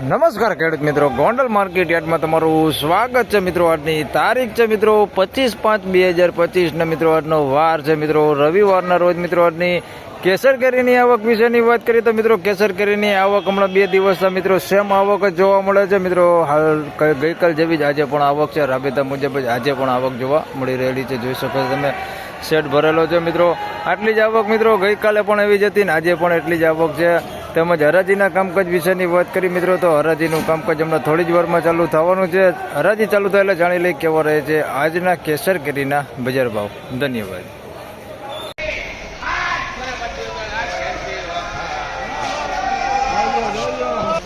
નમસ્કાર ખેડૂત મિત્રો. ગોંડલ માર્કેટ યાર્ડમાં તમારું સ્વાગત છે મિત્રો. આજની તારીખ છે મિત્રો પચીસ પાંચ બે હજાર પચીસના મિત્રો આજનો વાર છે મિત્રો. રવિવારના રોજ મિત્રો આજની કેસર કેરીની આવક વિશેની વાત કરીએ તો મિત્રો કેસર કેરીની આવક હમણાં બે દિવસના મિત્રો સેમ આવક જ જોવા મળે છે મિત્રો. હાલ ગઈકાલ જેવી જ આજે પણ આવક છે. રાબેતા મુજબ જ આજે પણ આવક જોવા મળી રહેલી છે. જોઈ શકો છો તમે સેટ ભરેલો છે મિત્રો. આટલી જ આવક મિત્રો ગઈકાલે પણ એવી જ હતી ને આજે પણ એટલી જ આવક છે. તેમજ હરાજીના કામકાજ વિશેની વાત કરી મિત્રો તો હરાજીનું કામકાજ હમણાં થોડી જ વારમાં ચાલુ થવાનું છે. હરાજી ચાલુ થાય એટલે જાણી લઈ કેવો રહે છે. આજના કેસર કેરીના બજાર ભાવ. ધન્યવાદ.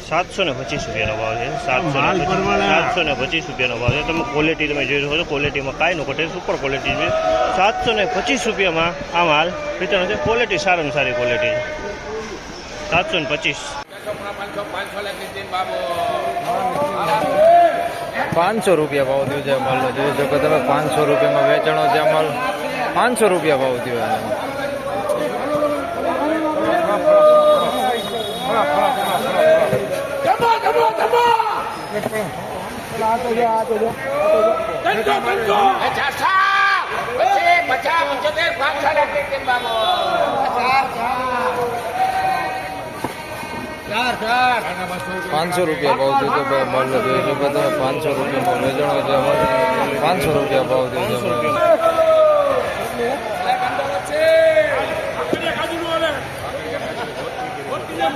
સાતસો ને પચીસ રૂપિયાનો ભાવ છે. સાતસો ને પચીસ સાતસો ને પચીસ રૂપિયાનો ભાવ છે. તમે ક્વોલિટી તમે જોઈ શકો છો. ક્વોલિટીમાં કાંઈ નો ઘટે સુપર ક્વોલિટી છે. સાતસો ને પચીસ રૂપિયામાં આ માલ વેચાણ છે. ક્વોલિટી સારામાં સારી ક્વોલિટી છે. સાતસો ને પચીસ પાંચસો રૂપિયા ભાવ થયો છે માલનો જોઈ શકો તમે પાંચસો રૂપિયામાં વેચાણો છે માલ પાંચસો રૂપિયા ભાવ થયો છે પાંચસો રૂપિયા ભાવ છે ભાઈ માલનો જોઈ શકો તમે પાંચસો રૂપિયા વેચાણો છે અમારે પાંચસો રૂપિયા ભાવ ભાઈ.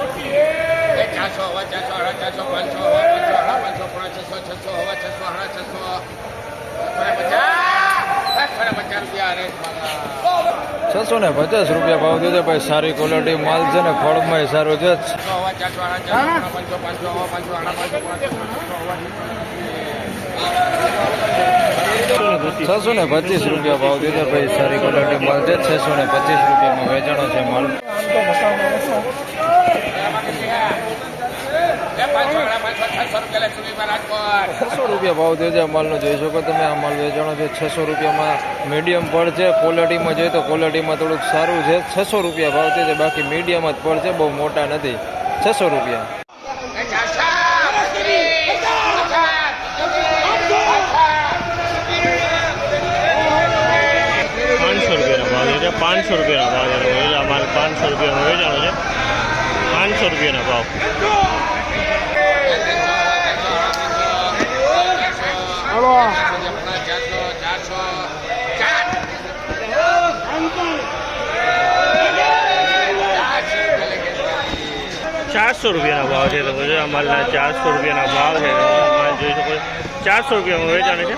ચારસો હવા ચારસો સાડા ચારસો પાંચસો હવા પાંચસો સાડા પાંચસો પોણા છસો છસો હવા છસો સાડા છસો પચાસ પચાસ રૂપિયા રેટ છસો ને પચાસ રૂપિયા ભાવ દીધો ભાઈ. સારી ક્વોલિટી માલ છે ને ફળમાં સારું છે. છસો ને પચીસ રૂપિયા ભાવ દીધો ભાઈ. સારી ક્વોલિટી માલ છે. છસો ને પચીસ રૂપિયામાં વેચાણો છે માલ. છસો રૂપિયા ભાવ થયો છે માલનો જોઈ શકો તમે આ માલ વેચાણો છે છસો રૂપિયામાં. મીડિયમ પડ છે ક્વોલિટીમાં જોઈએ તો ક્વોલિટીમાં થોડુંક સારું છે. છસો રૂપિયા ભાવ થયો છે બાકી મીડિયમ જ પડ છે બહુ મોટા નથી. છસો રૂપિયા. પાંચસો રૂપિયાના ભાવ છે પાંચસો રૂપિયાનો ભાવ છે. આ પાંચસો રૂપિયાનો વેચાણો છે. પાંચસો રૂપિયાનો ભાવ. ચારસો રૂપિયાનો ભાવ છે લોકો જો અમારા ચારસો રૂપિયાના ભાવ છે. જોઈ શકો ચારસો રૂપિયામાં વેચાણ છે.